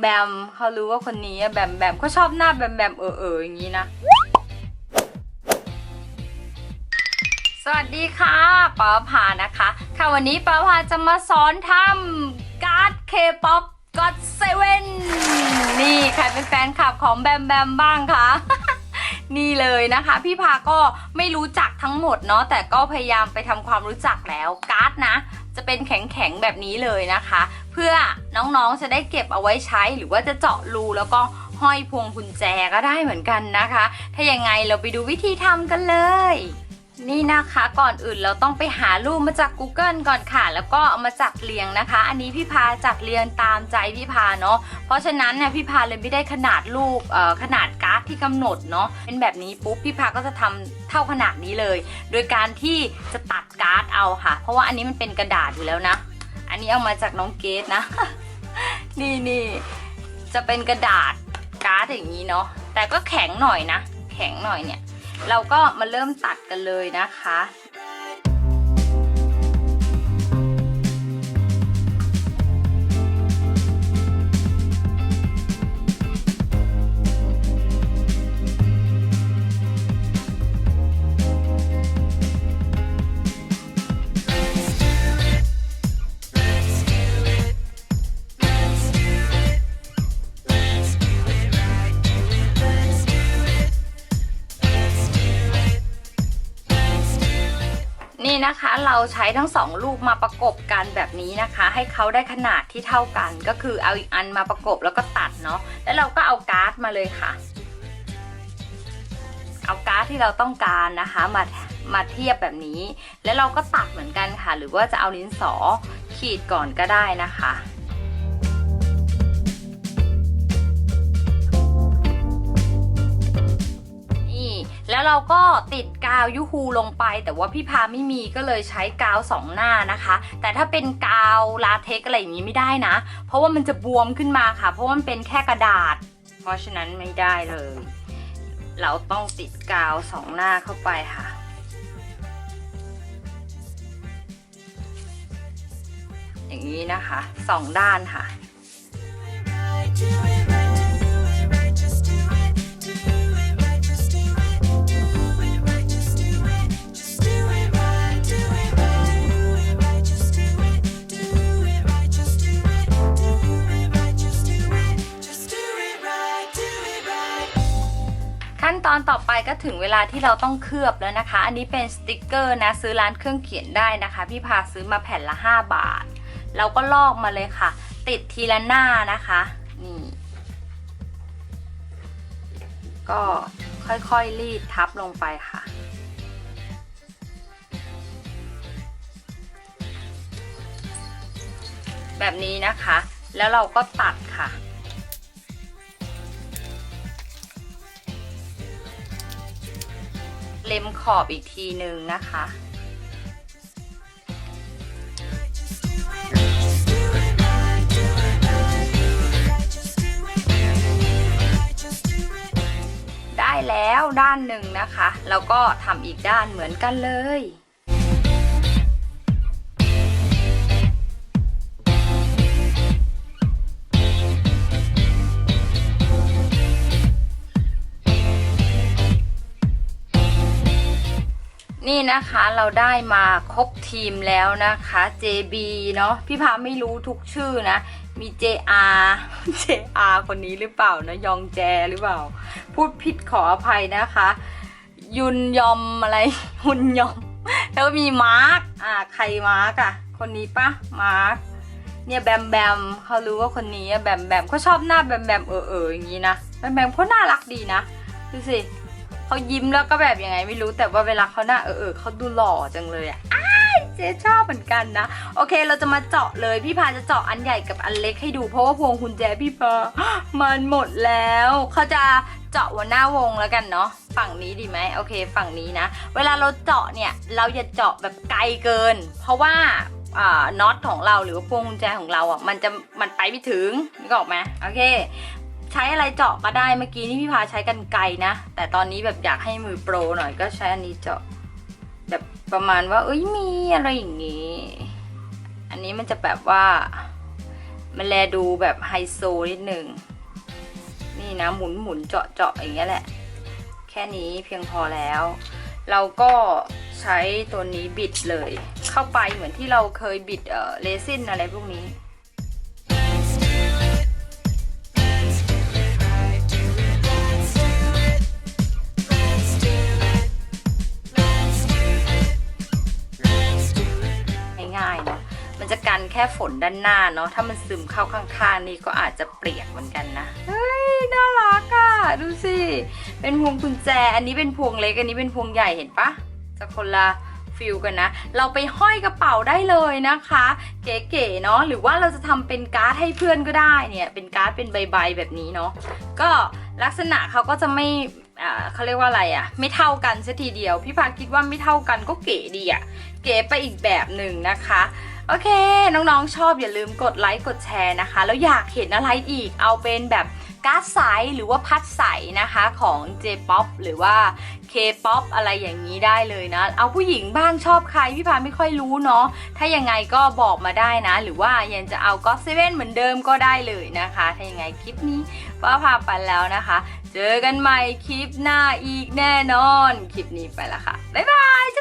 แบมเขารู้ว่าคนนี้แบมแบมเขาชอบหน้าแบมแบมเออเอออย่างนี้นะ สวัสดีค่ะป้าพานะคะ ค่ะวันนี้ป้าพาจะมาสอนทำการ์ดเคป๊อปก็อดเซเว่นนี่ใครเป็นแฟนคลับของแบมแบมบ้างคะนี่เลยนะคะ พี่พาก็ไม่รู้จักทั้งหมดเนาะแต่ก็พยายามไปทำความรู้จักแล้วการ์ดนะ จะเป็นแข็งๆแบบนี้เลยนะคะ เพื่อน้องๆจะได้เก็บเอาไว้ใช้หรือว่าจะเจาะรูแล้วก็ห้อยพวงกุญแจก็ได้เหมือนกันนะคะ ถ้ายังไงเราไปดูวิธีทำกันเลยนี่นะคะก่อนอื่นเราต้องไปหารูปมาจาก Google ก่อนค่ะ แล้วก็เอามาจัดเรียงนะคะ อันนี้พี่พาจัดเรียงตามใจพี่พาเนาะเพราะฉะนั้นเนี่ยพี่พาเลยไม่ได้ขนาดรูปขนาดการ์ดที่กำหนดเนาะเป็นแบบนี้ปุ๊บพี่พาก็จะทำเท่าขนาดนี้เลย โดยการที่จะตัดการ์ดเอาค่ะ เพราะว่าอันนี้มันเป็นกระดาษอยู่แล้วนะ อันนี้เอามาจากน้องเกดนะ นี่นี่จะเป็นกระดาษการ์ดอย่างนี้เนาะแต่ก็แข็งหน่อยนะ แข็งหน่อยเนี่ย เราก็มาเริ่มตัดกันเลยนะคะ นะคะ เราใช้ทั้งสองลูกมาประกบกันแบบนี้นะคะ ให้เขาได้ขนาดที่เท่ากัน ก็คือเอาอีกอันมาประกบแล้วก็ตัดเนาะแล้วเราก็เอาการ์ดมาเลยค่ะ เอาการ์ดที่เราต้องการนะคะมามาเทียบแบบนี้ แล้วเราก็ตัดเหมือนกันค่ะ หรือว่าจะเอาลิ้นสอขีดก่อนก็ได้นะคะ แล้วเราก็ติดกาวยูฮูลงไป แต่ว่าพี่พาไม่มีก็เลยใช้กาวสองหน้านะคะ แต่ถ้าเป็นกาวลาเทกอะไรอย่างนี้ไม่ได้นะ เพราะว่ามันจะบวมขึ้นมาค่ะ เพราะว่ามันเป็นแค่กระดาษ เพราะฉะนั้นไม่ได้เลย เราต้องติดกาวสองหน้าเข้าไปค่ะอย่างนี้นะคะสองด้านค่ะ ขั้นตอนต่อไปก็ถึงเวลาที่เราต้องเคลือบแล้วนะคะ อันนี้เป็นสติกเกอร์นะซื้อร้านเครื่องเขียนได้นะคะ พี่พาซื้อมาแผ่นละ 5 บาท เราก็ลอกมาเลยค่ะ ติดทีละหน้านะคะนี่ก็ค่อยๆรีดทับลงไปค่ะแบบนี้นะคะ แล้วเราก็ตัดค่ะ เล็มขอบอีกทีนึงนะคะ ได้แล้วด้านหนึ่งนะคะ แล้วก็ทำอีกด้านเหมือนกันเลย นี่นะคะเราได้มาครบทีมแล้วนะคะ JB เนาะพี่พาไม่รู้ทุกชื่อนะ มี JR JR คนนี้หรือเปล่านะยองแจหรือเปล่า พูดผิดขออภัยนะคะ ยุนยอมอะไรหุนยอม แล้วมีมาร์กอ่าใครมาร์กอะ คนนี้ปะมาร์กเนี่ยแบมแบมเขารู้ว่าคนนี้แบมแบมเขาชอบหน้าแบมแบมเออเอออย่างนี้นะแบมแบมเขาน่ารักดีนะดูสิ เขายิ้มแล้วก็แบบยังไงไม่รู้แต่ว่าเวลาเขาหน้าเออเออเขาดูหล่อจังเลยอะเจ๊ชอบเหมือนกันนะ โอเคเราจะมาเจาะเลยพี่พาจะเจาะอันใหญ่กับอันเล็กให้ดูเพราะว่าพวงกุญแจพี่พามันหมดแล้วเขาจะเจาะหัวหน้าวงแล้วกันเนาะฝั่งนี้ดีไหมโอเค ฝั่งนี้นะ เวลาเราเจาะเนี่ยเราอย่าเจาะแบบไกลเกิน เพราะว่าอ่าน็อตของเราหรือว่าพวงกุญแจของเราอะมันจะมันไปไม่ถึงนึกออกไหมโอเค ใช้อะไรเจาะก็ได้เมื่อกี้นี่พี่พาใช้กันไกนะ แต่ตอนนี้แบบอยากให้มือโปรหน่อยก็ใช้อันนี้เจาะ แบบประมาณว่า เอ้ยมีอะไรอย่างงี้ อันนี้มันจะแบบว่ามันแลดูแบบไฮโซนิดหนึ่งนี่นะหมุนหมุนเจาะเจาะอย่างเงี้ยแหละ แค่นี้เพียงพอแล้ว เราก็ใช้ตัวนี้บิดเลย เข้าไปเหมือนที่เราเคยบิดเอ่อเรซินอะไรพวกนี้ ค่ฝนด้านหน้าเนาะถ้ามันซึมเข้าข้างๆนี่ก็อาจจะเปียกเหมือนกันนะเฮ้ยน่ารักอะ่ะดูสิเป็นพวงกุญแจ อันนี้เป็นพวงเล็กอันนี้เป็นพวงใหญ่เห็นปะจะคนละฟิลกันนะ เราไปห้อยกระเป๋าได้เลยนะคะ เก๋ๆเนาะหรือว่าเราจะทำเป็นการ์ดให้เพื่อนก็ได้เนี่ยเป็นการ์ดเป็นใบๆแบบนี้เนาะก็ลักษณะเขาก็จะไม่เขาเรียกว่าอะไรอะไม่เท่ากันซะทีเดียว พี่พาคิดว่าไม่เท่ากันก็เก๋ดีอะเก๋ไปอีกแบบหนึ่งนะคะ โอเค น้องๆชอบอย่าลืมกดไลค์กดแชร์นะคะ แล้วอยากเห็นอะไรอีกเอาเป็นแบบการ์ดใสหรือว่าพัดใสนะคะของ J-POP หรือว่า K-POP อะไรอย่างนี้ได้เลยนะ เอาผู้หญิงบ้างชอบใครพี่พาไม่ค่อยรู้เนาะถ้ายังไงก็บอกมาได้นะ หรือว่ายังจะเอาก็เซเว่นเหมือนเดิมก็ได้เลยนะคะ ถ้ายังไงคลิปนี้ป้าพาไปแล้วนะคะ เจอกันใหม่คลิปหน้าอีกแน่นอน คลิปนี้ไปละค่ะ บ๊ายบาย